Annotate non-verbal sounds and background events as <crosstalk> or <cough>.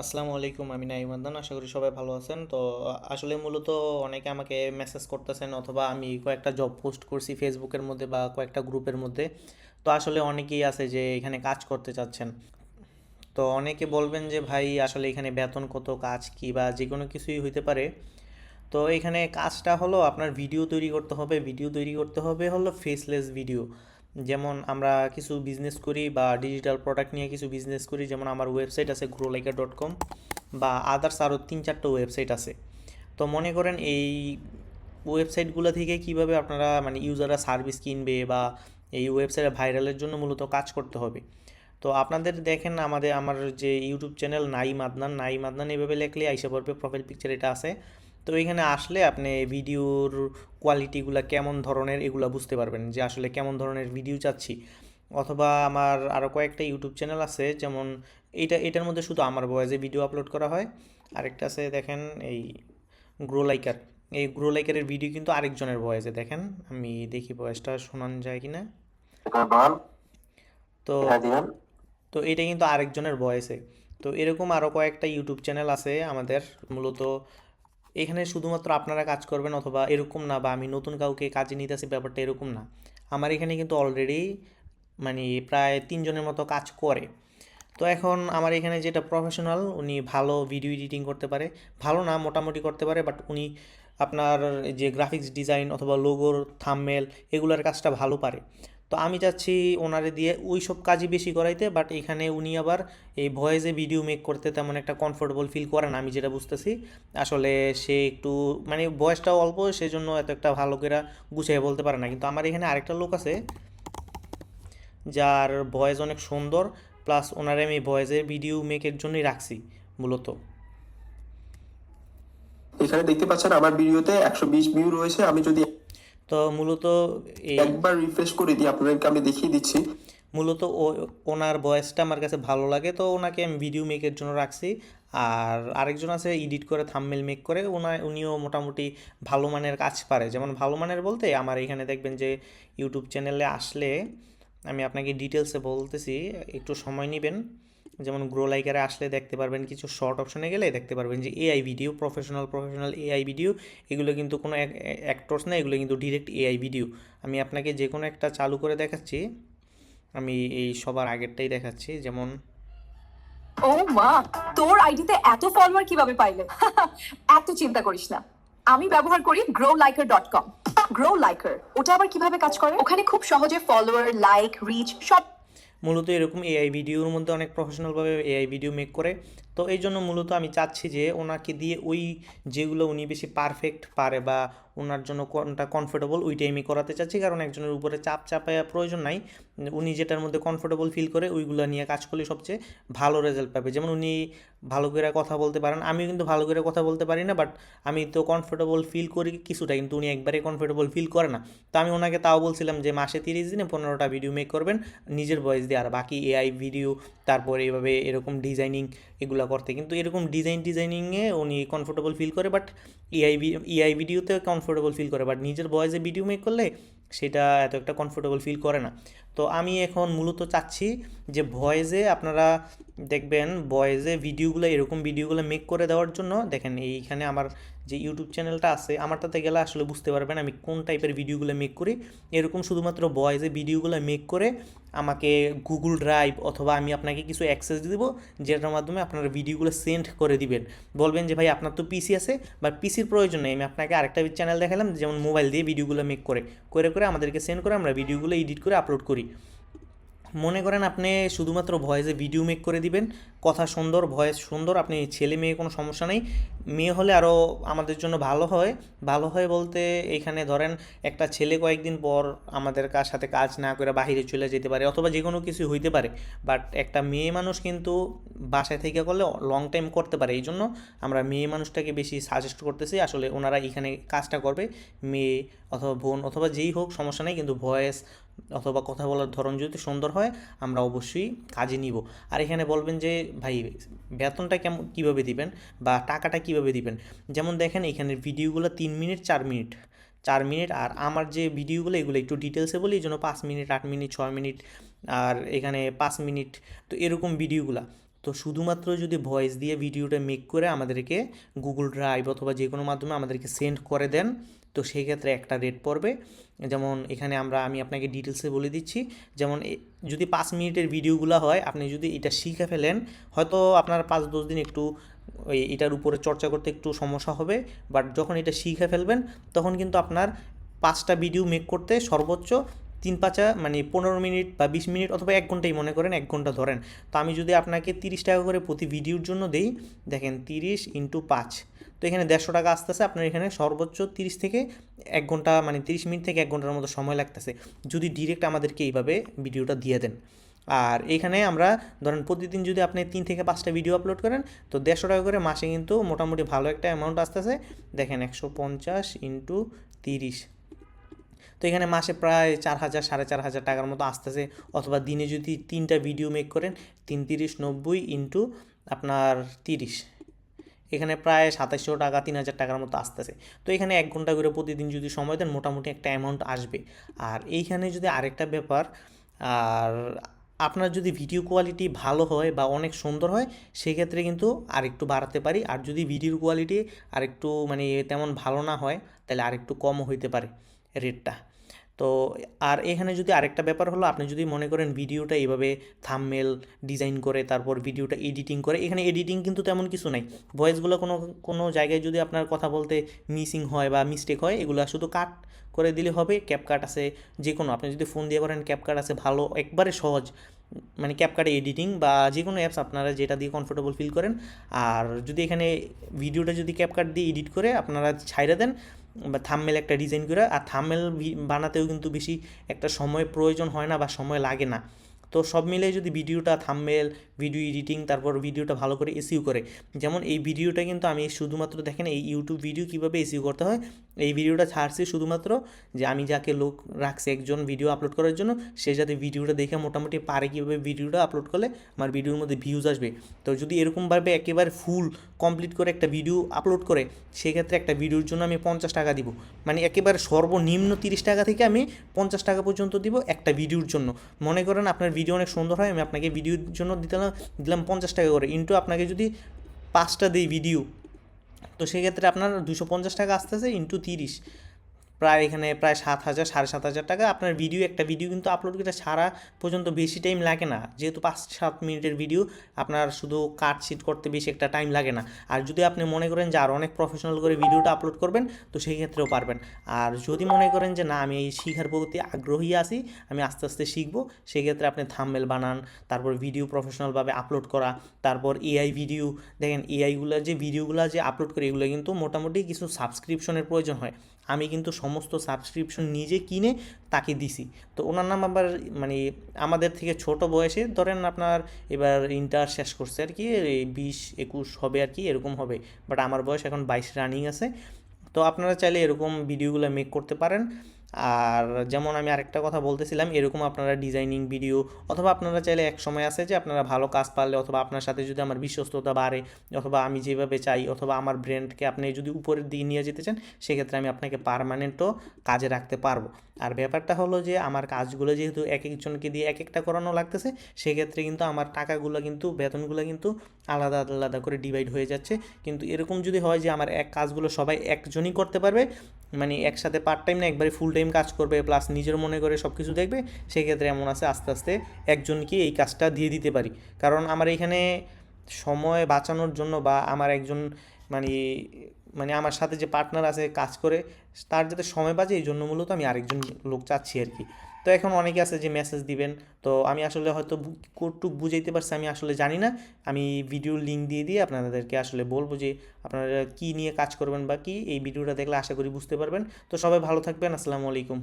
আসসালামু আলাইকুম, আমি নাইমান্দান আশা করি সবাই ভালো আছেন। তো, আসলে মূলত অনেকে আমাকে মেসেজ করতেছেন অথবা আমি কয়েকটা জব পোস্ট করছি ফেসবুকের মধ্যে বা কয়েকটা গ্রুপের মধ্যে। তো আসলে অনেকেই আছে যে এখানে কাজ করতে চাচ্ছেন। তো অনেকে বলবেন যে, ভাই, আসলে এখানে বেতন কত, কাজ কি বা যে কোনো কিছুই হইতে পারে। তো এখানে কাজটা হলো আপনার ভিডিও তৈরি করতে হবে। ভিডিও তৈরি করতে হবে হলো ফেসলেস ভিডিও যেমন আমরা কিছু বিজনেস করি বা ডিজিটাল প্রোডাক্ট নিয়ে কিছু বিজনেস করি, যেমন আমার ওয়েবসাইট আছে গ্রোলাইকা ডট কম বা আদার্স আরও তিন চারটে ওয়েবসাইট আছে। তো মনে করেন এই ওয়েবসাইটগুলো থেকে কীভাবে আপনারা মানে ইউজাররা সার্ভিস কিনবে বা এই ওয়েবসাইটে ভাইরালের জন্য মূলত কাজ করতে হবে। তো আপনাদের দেখেন আমাদের, আমার যে ইউটিউব চ্যানেল নাই মাদনান নাই মাদনান এইভাবে লেখলে আইসা পড়বে প্রোফাইল পিকচার এটা আছে। তো এখানে আসলে আপনি ভিডিওর কোয়ালিটিগুলো কেমন ধরনের এগুলো বুঝতে পারবেন যে আসলে কেমন ধরনের ভিডিও চাচ্ছি। অথবা আমার আরও কয়েকটা ইউটিউব চ্যানেল আছে যেমন এটা এটার মধ্যে শুধু আমার ভয়েসে ভিডিও আপলোড করা হয়। আরেকটা আছে দেখেন এই গ্রো লাইকার এই গ্রো লাইকারের ভিডিও কিন্তু আরেকজনের ভয়েসে দেখেন। আমি দেখি ভয়েসটা শোনান যায় কি না তো হ্যাঁ তো এটা কিন্তু আরেকজনের ভয়েসে তো এরকম আরও কয়েকটা ইউটিউব চ্যানেল আছে আমাদের। মূলত এখানে শুধুমাত্র আপনারা কাজ করবেন অথবা এরকম না বা আমি নতুন কাউকে কাজে নিতে আসি, ব্যাপারটা এরকম না। আমার এখানে কিন্তু অলরেডি মানে প্রায় তিনজনের মতো কাজ করে। তো এখন আমার এখানে যেটা প্রফেশনাল উনি ভালো ভিডিও এডিটিং করতে পারে। ভালো না, মোটামুটি করতে পারে বাট উনি আপনার যে গ্রাফিক্স ডিজাইন অথবা লোগোর থাম্বনেল এগুলোর কাজটা ভালো পারে। তো আমি চাচ্ছি ওনারে দিয়ে ওই সব কাজই বেশি করাইতে বাট এখানে উনি আবার এই ভয়েসে ভিডিও মেক করতে তেমন একটা কমফোর্টেবল ফিল করে না, আমি যেটা বুঝতেছি। আসলে সে একটু মানে বয়সটাও অল্প, সেজন্য এত একটা ভালো করে গুছিয়ে বলতে পারে না। কিন্তু আমার এখানে আরেকটা লোক আছে, যার ভয়েস অনেক সুন্দর প্লাস ওনারে আমি ভয়েসের ভিডিও মেকের জন্যই রাখছি, মূলত। এখানে দেখতে পাচ্ছেন আমার ভিডিওতে একশো বিশ ভিউ রয়েছে, আমি যদি তো মূলত এই একবার রিফ্রেশ করে দিই আপনাদেরকে আমি দেখিয়ে দিচ্ছি। মূলত ও ওনার ভয়েসটা আমার কাছে ভালো লাগে তো ওনাকে আমি ভিডিও মেকের জন্য রাখছি। আর আরেকজন আছে এডিট করে থাম্বনেল মেক করে ওনা উনিও মোটামুটি ভালো মানের কাজ পারে। যেমন ভালো মানের বলতে আমার এখানে দেখবেন যে ইউটিউব চ্যানেলে আসলে আমি আপনাকে ডিটেলসে বলতেছি একটু সময় নেবেন। যেমন গ্রো লাইকারে আসলে দেখতে পারবেন কিছু শর্ট অপশনে গেলে দেখতে পারবেন যে AI video professional professional AI video এগুলো কিন্তু কোনো অ্যাক্টরস না, এগুলো কিন্তু ডিরেক্ট এআই ভিডিও আমি আপনাকে যে কোনো একটা চালু করে দেখাচ্ছি। আমি এই সবার আগেরটাই দেখাচ্ছি, যেমন ও মা, তোর আইডিতে এত ফলোয়ার কীভাবে পাইলে? <laughs> এত চিন্তা করিস না। আমি ব্যবহার করি grow liker dot com grow liker ওটা আবার কীভাবে কাজ করে? ওখানে খুব সহজে ফলোয়ার লাইক রিচ সব মূলত এরকম এআই ভিডিওর মধ্যে অনেক প্রফেশনালভাবে এআই ভিডিও মেক করে। তো এই জন্য মূলত আমি চাচ্ছি যে ওনাকে দিয়ে ওই যেগুলো উনি বেশি পারফেক্ট পারে বা ওনার জন্য কোনটা কমফোর্টেবল ওইটাই আমি করাতে চাচ্ছি। কারণ একজনের উপরে চাপ চাপায়া প্রয়োজন নাই। উনি যেটার মধ্যে কমফোর্টেবল ফিল করে, ওইগুলো নিয়ে কাজ করলে সবচেয়ে ভালো রেজাল্ট পাবে। যেমন উনি ভালো করে কথা বলতে পারেন আমি কিন্তু ভালো করে কথা বলতে পারি না বাট আমি তো কমফোর্টেবল ফিল করি কিছুটা, কিন্তু উনি একবারে কমফোর্টেবল ফিল করে না। তো আমি ওনাকে তাও বলছিলাম যে, মাসে তিরিশ দিনে পনেরোটা ভিডিও মেক করবেন, নিজের ভয়েস দিয়ে, আর বাকি এআই ভিডিও তারপরে এইভাবে এরকম ডিজাইনিং এগুলো করতে। কিন্তু এরকম ডিজাইন ডিজাইনিংয়ে উনি কমফোর্টেবল ফিল করে বাট এআই এআই ভিডিওতে কমফোর্টেবল ফিল করে বাট নিজের ভয়েসে ভিডিও মেক করলে সেটা এত একটা কমফোর্টেবল ফিল করে না। তো আমি এখন মূলত চাচ্ছি যে ভয়েসে আপনারা দেখবেন ভয়েসে ভিডিওগুলো এরকম ভিডিওগুলো মেক করে দেওয়ার জন্য, দেখেন এইখানে আমার যে ইউটিউব চ্যানেলটা আছে, আমারটাতে গেলে আসলে বুঝতে পারবেন আমি কোন টাইপের ভিডিওগুলো মেক করি। এরকম শুধুমাত্র বয়েজে ভিডিওগুলো মেক করে আমাকে গুগল ড্রাইভ অথবা আমি আপনাকে কিছু অ্যাক্সেস দিব, যেটার মাধ্যমে আপনারা ভিডিওগুলো সেন্ড করে দিবেন। বলবেন যে, ভাই, আপনার তো পিসি আছে বা পিসির প্রয়োজন নেই। আমি আপনাকে আরেকটা চ্যানেল দেখালাম, যেমন মোবাইল দিয়ে ভিডিওগুলো মেক করে। করে করে আমাদেরকে সেন্ড করে আমরা ভিডিওগুলো এডিট করে আপলোড করি। মনে করেন আপনি শুধুমাত্র ভয়েসে ভিডিও মেক করে দিবেন, কথা সুন্দর, ভয়েস সুন্দর, আপনি ছেলে মেয়ে কোনো সমস্যা নেই। মেয়ে হলে আরও আমাদের জন্য ভালো হয়। ভালো হয় বলতে এখানে ধরেন একটা ছেলে কয়েকদিন পর আমাদের কার সাথে কাজ না করে বাইরে চলে যেতে পারে অথবা যে কোনো কিছু হইতে পারে। বাট একটা মেয়ে মানুষ কিন্তু বাসায় থেকে করলে লং টাইম করতে পারে। এই জন্য আমরা মেয়ে মানুষটাকে বেশি সাজেস্ট করতেছি। আসলে ওনারা এখানে কাজটা করবে। মেয়ে অথবা বোন অথবা যেই হোক, সমস্যা নেই, কিন্তু ভয়েস অথবা কথা বলার ধরন যদি সুন্দর হয়, আমরা অবশ্যই কাজে নিব। আর এখানে বলবেন যে, ভাই, বেতনটা কেমন, কীভাবে দিবেন বা টাকাটা কীভাবে দিবেন? যেমন দেখেন, এখানের ভিডিওগুলো তিন মিনিট, চার মিনিট। চার মিনিট, আর আমার যে ভিডিওগুলো, এগুলো একটু ডিটেলসে বলি, এই জন্য পাঁচ মিনিট, আট মিনিট, ছয় মিনিট, আর এখানে পাঁচ মিনিট, তো এরকম ভিডিওগুলো। তো শুধুমাত্র যদি ভয়েস দিয়ে ভিডিওটা মেক করে আমাদেরকে গুগল ড্রাইভ অথবা যে কোনো মাধ্যমে আমাদেরকে সেন্ড করে দেন তো সেই ক্ষেত্রে একটা রেট পড়বে। যেমন এখানে আমরা, আমি আপনাকে ডিটেলসে বলে দিচ্ছি, যেমন যদি পাঁচ মিনিটের ভিডিওগুলো হয়, আপনি যদি এটা শিখে ফেলেন, হয়তো আপনার পাঁচ দশ দিন একটু এটার উপরে চর্চা করতে একটু সমস্যা হবে বাট যখন এটা শিখে ফেলবেন, তখন কিন্তু আপনার পাঁচটা ভিডিও মেক করতে সর্বোচ্চ তিন পাঁচা মানে পনেরো মিনিট বা বিশ মিনিট অথবা এক ঘন্টাই মনে করেন, এক ঘণ্টা ধরেন। তো আমি যদি আপনাকে তিরিশ টাকা করে প্রতি ভিডিওর জন্য দেই, দেখেন তিরিশ ইন্টু পাঁচ। তো এখানে দেড়শো টাকা আসতেছে। আপনার এখানে সর্বোচ্চ তিরিশ থেকে এক ঘণ্টা মানে তিরিশ মিনিট থেকে এক ঘণ্টার মতো সময় লাগতেছে। যদি ডিরেক্ট আমাদেরকে এইভাবে ভিডিওটা দিয়ে দেন। আর এখানে আমরা, ধরেন প্রতিদিন যদি আপনি তিন থেকে পাঁচটা ভিডিও আপলোড করেন, তো দেড়শো টাকা করে মাসে কিন্তু মোটামুটি ভালো একটা অ্যামাউন্ট আসতেছে। দেখেন একশো পঞ্চাশ ইন্টু তিরিশ। তো এখানে মাসে প্রায় চার হাজার, সাড়ে চার হাজার টাকার মতো আসতেছে। অথবা দিনে যদি তিনটা ভিডিও মেক করেন, তিন তিরিশ, নব্বই ইন্টু আপনার তিরিশ। এখানে প্রায় সাতাশশো টাকা, তিন হাজার টাকার মতো আসতেছে। তো এখানে এক ঘণ্টা করে প্রতিদিন যদি সময় দেন, মোটামুটি একটা অ্যামাউন্ট আসবে। আর এইখানে যদি আরেকটা ব্যাপার, আর আপনার যদি ভিডিও কোয়ালিটি ভালো হয় বা অনেক সুন্দর হয়, সেক্ষেত্রে কিন্তু আরেকটু বাড়াতে পারি। আর যদি ভিডিওর কোয়ালিটি আরেকটু মানে তেমন ভালো না হয়, তাহলে আরেকটু কমও হইতে পারে রেটটা। তো আর এখানে যদি আরেকটা ব্যাপার হলো, আপনি যদি মনে করেন ভিডিওটা এইভাবে থামমেল ডিজাইন করে, তারপর ভিডিওটা এডিটিং করে, এখানে এডিটিং কিন্তু তেমন কিছু নাই। ভয়েসগুলো কোনো কোনো জায়গায় যদি আপনার কথা বলতে মিসিং হয় বা মিস্টেক হয়, এগুলো শুধু কাট করে দিলে হবে ক্যাপকাট আছে যে কোনো আপনি যদি ফোন দিয়ে করেন ক্যাপকাট আছে ভালো, একবারে সহজ মানে ক্যাপকাটে এডিটিং বা যে কোনো অ্যাপস আপনারা যেটা দিয়ে কমফোর্টেবল ফিল করেন। আর যদি এখানে ভিডিওটা যদি ক্যাপকাট দিয়ে এডিট করে আপনারা ছাইড়ে দেন বা থামমেল একটা ডিজাইন করে, আর থামমেল বানাতেও কিন্তু বেশি একটা সময় প্রয়োজন হয় না বা সময় লাগে না। তো সব মিলে যদি ভিডিওটা থামমেল ভিডিও এডিটিং তারপর ভিডিওটা ভালো করে এসিউ করে, যেমন এই ভিডিওটা কিন্তু আমি শুধুমাত্র দেখেন এই ইউটিউব ভিডিও কীভাবে এসিউ করতে হয়, এই ভিডিওটা ছাড়ছি শুধুমাত্র যে আমি যাকে লোক রাখছি একজন ভিডিও আপলোড করার জন্য, সে যাতে ভিডিওটা দেখে মোটামুটি পারে কীভাবে ভিডিওটা আপলোড করলে আমার ভিডিওর মধ্যে ভিউজ আসবে। তো যদি এরকমভাবে একেবারে ফুল কমপ্লিট করে একটা ভিডিও আপলোড করে, সেক্ষেত্রে একটা ভিডিওর জন্য আমি পঞ্চাশ টাকা দিব। মানে একেবারে সর্বনিম্ন তিরিশ টাকা থেকে আমি পঞ্চাশ টাকা পর্যন্ত দিব একটা ভিডিওর জন্য। মনে করেন আপনার ভিডিও অনেক সুন্দর হয়, আমি আপনাকে ভিডিওর জন্য দিতাম দিলাম পঞ্চাশ টাকা করে। ইন্টু আপনাকে যদি পাঁচটা দিই ভিডিও তো সেক্ষেত্রে আপনার দুশো পঞ্চাশ টাকা আসতেছে ইন্টু তিরিশ। প্রায় এখানে প্রায় সাত হাজার, সাড়ে সাত হাজার টাকা। আপনার ভিডিও একটা ভিডিও কিন্তু আপলোড করতে সারা পর্যন্ত বেশি টাইম লাগে না। যেহেতু পাঁচ, সাত মিনিটের ভিডিও আপনার শুধু কাট শিট করতে বেশি একটা টাইম লাগে না। আর যদি আপনি মনে করেন যে আর অনেক প্রফেশনাল করে ভিডিওটা আপলোড করবেন, তো সেই ক্ষেত্রেও পারবেন। আর যদি মনে করেন যে না, আমি এই শিখার প্রতি আগ্রহী আছি, আমি আস্তে আস্তে শিখব, সেক্ষেত্রে আপনি থাম্বেল বানান, তারপর ভিডিও প্রফেশনালভাবে আপলোড করা, তারপর এআই ভিডিও দেখেন এআইগুলো যে ভিডিওগুলো যে আপলোড করে, এগুলো কিন্তু মোটামুটি কিছু সাবস্ক্রিপশনের প্রয়োজন হয়। আমি কিন্তু সমস্ত সাবস্ক্রিপশন নিজে কিনে তাকে দিছি। তো ওনার নাম আবার মানে আমাদের থেকে ছোট বয়সে ধরেন আপনার এবার ইন্টার শেষ করছে আর কি বিশ, একুশ হবে আর কি, এরকম হবে। বাট আমার বয়স এখন বাইশ রানিং আছে। তো আপনারা চাইলে এরকম ভিডিওগুলো মেক করতে পারেন। আর যেমন আমি আরেকটা কথা বলতেছিলাম, এরকম আপনারা ডিজাইনিং ভিডিও অথবা আপনারা চাইলে এক সময় আছে যে আপনারা ভালো কাজ পারলে অথবা আপনার সাথে যদি আমার বিশ্বস্ততা বাড়ে অথবা আমি যেভাবে চাই অথবা আমার ব্র্যান্ডকে আপনি যদি উপরের দিকে নিয়ে যেতে চান, সেক্ষেত্রে আমি আপনাকে পারমানেন্টও কাজে রাখতে পারব। আর ব্যাপারটা হলো যে আমার কাজগুলো যেহেতু এক একজনকে দিয়ে এক একটা করানো লাগতেছে, সেক্ষেত্রে কিন্তু আমার টাকাগুলো কিন্তু, বেতনগুলো কিন্তু আলাদা আলাদা করে ডিভাইড হয়ে যাচ্ছে। কিন্তু এরকম যদি হয় যে আমার এক কাজগুলো সবাই একজনই করতে পারবে মানে একসাথে পার্ট টাইম না, একবারে ফুল টাইম কাজ করবে প্লাস নিজের মনে করে সব কিছু দেখবে, সেক্ষেত্রে এমন আছে আস্তে আস্তে একজনকে এই কাজটা দিয়ে দিতে পারি। কারণ আমার এখানে সময় বাঁচানোর জন্য বা আমার একজন মানে মানে আমার সাথে যে পার্টনার আছে কাজ করে তার যাতে সময় বাজে এই জন্য মূলত আমি আরেকজন লোক চাচ্ছি আর কি। তো এখন অনেকে আছে যে মেসেজ দিবেন, তো আমি আসলে হয়তো কটুক বুঝাইতে পারছি, আমি আসলে জানি না। আমি ভিডিও লিঙ্ক দিয়ে দিয়ে আপনাদেরকে আসলে বলব যে আপনারা কি নিয়ে কাজ করবেন বা কি, এই ভিডিওটা দেখলে আশা করি বুঝতে পারবেন। তো সবাই ভালো থাকবেন, আসসালামু আলাইকুম।